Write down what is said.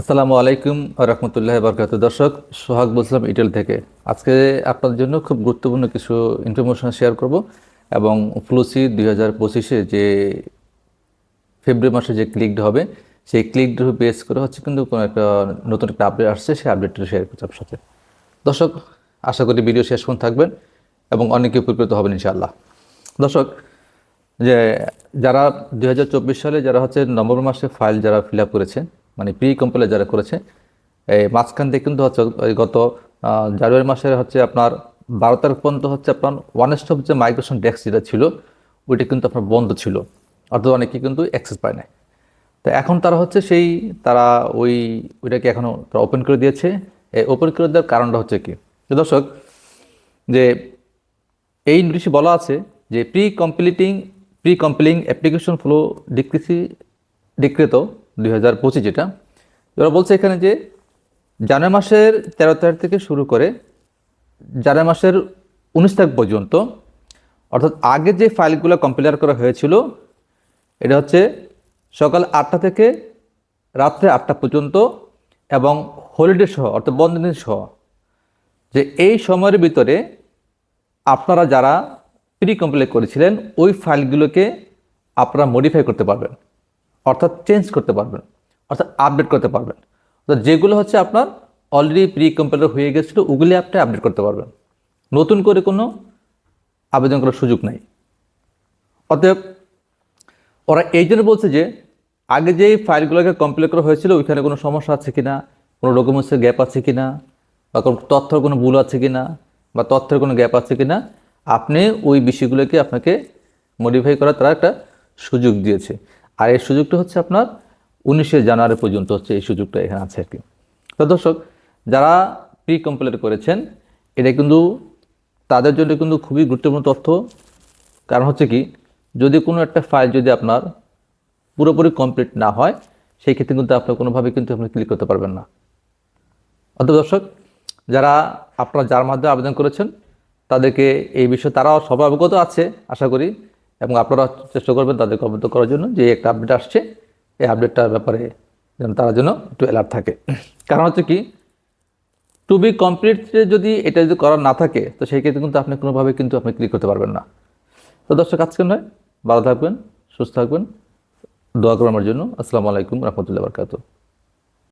আসসালামু আলাইকুম রহমতুল্লাহ বরকাত দর্শক, সোহাগ বলছিলাম ইটেল থেকে। আজকে আপনাদের জন্য খুব গুরুত্বপূর্ণ কিছু ইনফরমেশন শেয়ার করব এবং ফ্লুসি দুই হাজার পঁচিশে যে ফেব্রুয়ারি মাসে যে ক্লিকড হবে, সেই ক্লিকড বেস করে হচ্ছে কিন্তু কোনো একটা নতুন একটা আপডেট আসছে, সেই আপডেটটা শেয়ার করছি আপনার সাথে। দর্শক, আশা করি ভিডিও শেষ পর্যন্ত থাকবেন এবং অনেকে উপকৃত হবেন ইনশাআল্লাহ। দর্শক, যে যারা দুই হাজার চব্বিশ সালে যারা হচ্ছে নভেম্বর মাসে ফাইল যারা ফিল আপ করেছে মানে প্রি কম্পাইলে যারা করেছে, এই মাঝখান থেকে কিন্তু হচ্ছে গত জানুয়ারি মাসের হচ্ছে আপনার বারো তারিখ পর্যন্ত হচ্ছে আপনার ওয়ান স্টপ যে মাইগ্রেশন ডেস্ক যেটা ছিল, ওইটা কিন্তু আপনার বন্ধ ছিল। অর্থাৎ অনেকে কিন্তু অ্যাক্সেস পায় নাই। তো এখন তারা হচ্ছে সেই, তারা ওই, ওইটাকে এখনও তারা ওপেন করে দিয়েছে। এই ওপেন করে দেওয়ার কারণটা হচ্ছে কি? দর্শক, যে এই নোটিশে বলা আছে যে pre completing pre completing application flow decrease ডিক্রেত দুই হাজার পঁচিশ যেটা, এরা বলছে এখানে যে জানুয়ারি মাসের তেরো তারিখ থেকে শুরু করে জানুয়ারি মাসের উনিশ তারিখ পর্যন্ত, অর্থাৎ আগে যে ফাইলগুলো কম্পিলার করা হয়েছিল, এটা হচ্ছে সকাল আটটা থেকে রাত্রে আটটা পর্যন্ত এবং হলিডে সহ, অর্থাৎ বন্ধদিন সহ, যে এই সময়ের ভিতরে আপনারা যারা প্রি কমপ্লিট করেছিলেন, ওই ফাইলগুলোকে আপনারা মডিফাই করতে পারবেন। অর্থাৎ চেঞ্জ করতে পারবেন, অর্থাৎ আপডেট করতে পারবেন। অর্থাৎ যেগুলো হচ্ছে আপনার অলরেডি প্রি কম্পিউটার হয়ে গেছিল, ওগুলি আপনি আপডেট করতে পারবেন। নতুন করে কোনো আবেদন করার সুযোগ নাই। অতএব ওরা এই জন্য বলছে যে, আগে যেই ফাইলগুলোকে কমপ্লিট করা হয়েছিল, ওইখানে কোনো সমস্যা আছে কি না কোনো ডকুমেন্টসের গ্যাপ আছে কিনা, বা কোনো তথ্যের কোনো ভুল আছে কি না বা তথ্যের কোনো গ্যাপ আছে কি না আপনি ওই বিষয়গুলোকে আপনাকে মডিফাই করার তারা একটা সুযোগ দিয়েছে। আর এই সুযোগটা হচ্ছে আপনার উনিশে জানুয়ারি পর্যন্ত হচ্ছে এই সুযোগটা এখানে আছে আর কি। তো দর্শক, যারা প্রি কমপ্লিট করেছেন, এটা কিন্তু তাদের জন্য কিন্তু খুবই গুরুত্বপূর্ণ তথ্য। কারণ হচ্ছে কি, যদি কোনো একটা ফাইল যদি আপনার পুরোপুরি কমপ্লিট না হয়, সেই ক্ষেত্রে কিন্তু আপনার কোনোভাবে কিন্তু আপনি ক্লিক করতে পারবেন না। অন্তত দর্শক, যারা আপনারা যার মাধ্যমে আবেদন করেছেন, তাদেরকে এই বিষয়ে তারাও সবাই অবগত আছে, আশা করি। এবং আপনারা চেষ্টা করবেন তাদেরকে অবগত করার জন্য যে একটা আপডেট আসছে, এই আপডেটটার ব্যাপারে যেন তারা যেন একটু অ্যালার্ট থাকে। কারণ হচ্ছে কি টু বি কমপ্লিট যদি এটা যদি করা না থাকে, তো সেই ক্ষেত্রে কিন্তু আপনি কোনোভাবে কিন্তু আপনি ক্লিক করতে পারবেন না। তো দর্শক, আজকে নয়। ভালো থাকবেন, সুস্থ থাকবেন। দোয়া করবেন আমার জন্য। আসসালামু আলাইকুম, রহমতুল্লাহ বরকাত